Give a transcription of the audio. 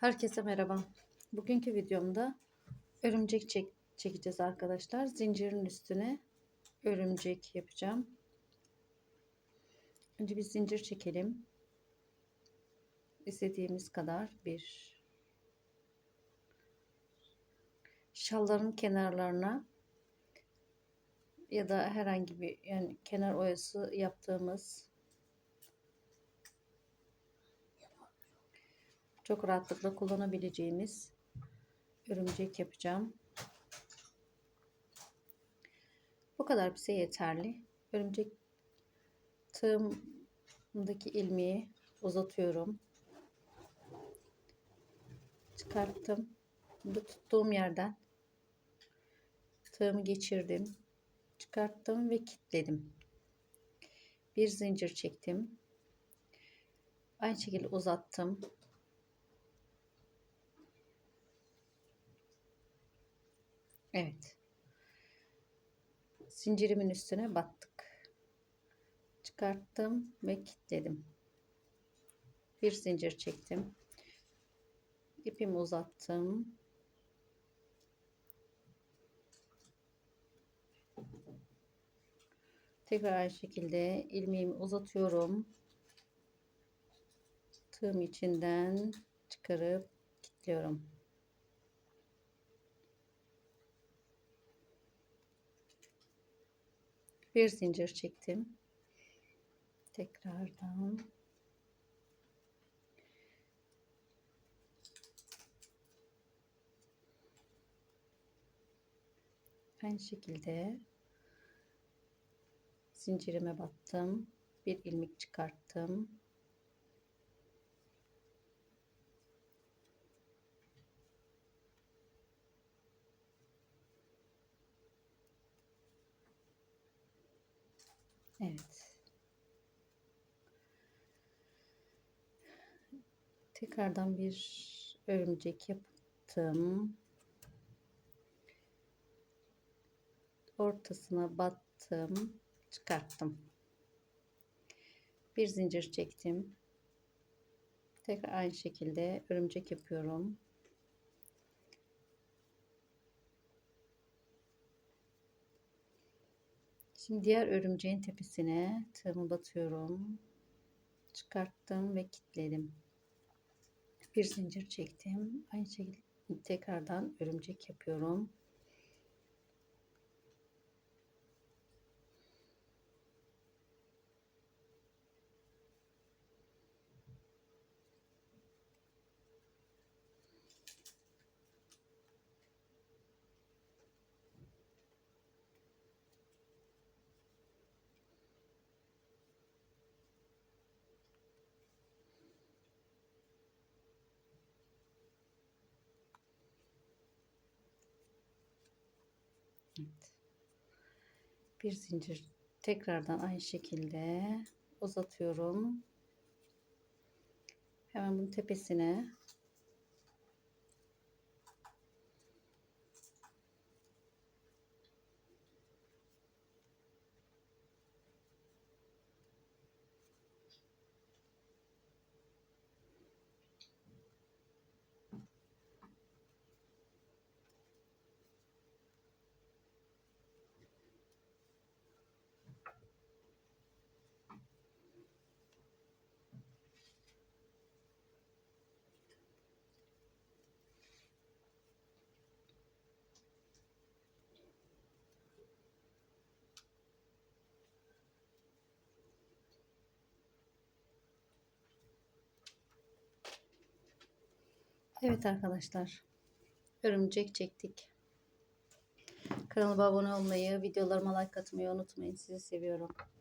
Herkese merhaba. Bugünkü videomda örümcek çek çekeceğiz arkadaşlar. Zincirin üstüne örümcek yapacağım. Önce bir zincir çekelim. İstediğimiz kadar bir şalların kenarlarına ya da herhangi bir yani kenar oyası yaptığımız çok rahatlıkla kullanabileceğimiz örümcek yapacağım. Bu kadar bize yeterli. Örümcek tığımdaki ilmeği uzatıyorum. Çıkarttım. Bu tuttuğum yerden tığımı geçirdim. Çıkarttım ve kilitledim. Bir zincir çektim. Aynı şekilde uzattım. Evet. Zincirimin üstüne battık. Çıkarttım ve kilitledim. Bir zincir çektim. İpimi uzattım. Tekrar aynı şekilde ilmeğimi uzatıyorum. Tığım içinden çıkarıp kilitliyorum. Bir zincir çektim. Tekrardan aynı şekilde zincirime battım. Bir ilmek çıkarttım. Evet. Tekrardan bir örümcek yaptım. Ortasına battım. Çıkarttım. Bir zincir çektim. Tekrar aynı şekilde örümcek yapıyorum. Şimdi diğer örümceğin tepesine tığımı batıyorum. Çıkarttım ve kilitledim. Bir zincir çektim. Aynı şekilde tekrardan örümcek yapıyorum. Bir zincir tekrardan aynı şekilde uzatıyorum. Hemen bunun tepesine Evet arkadaşlar. Örümcek çektik. Kanalıma abone olmayı, videolarıma like atmayı unutmayın. Sizi seviyorum.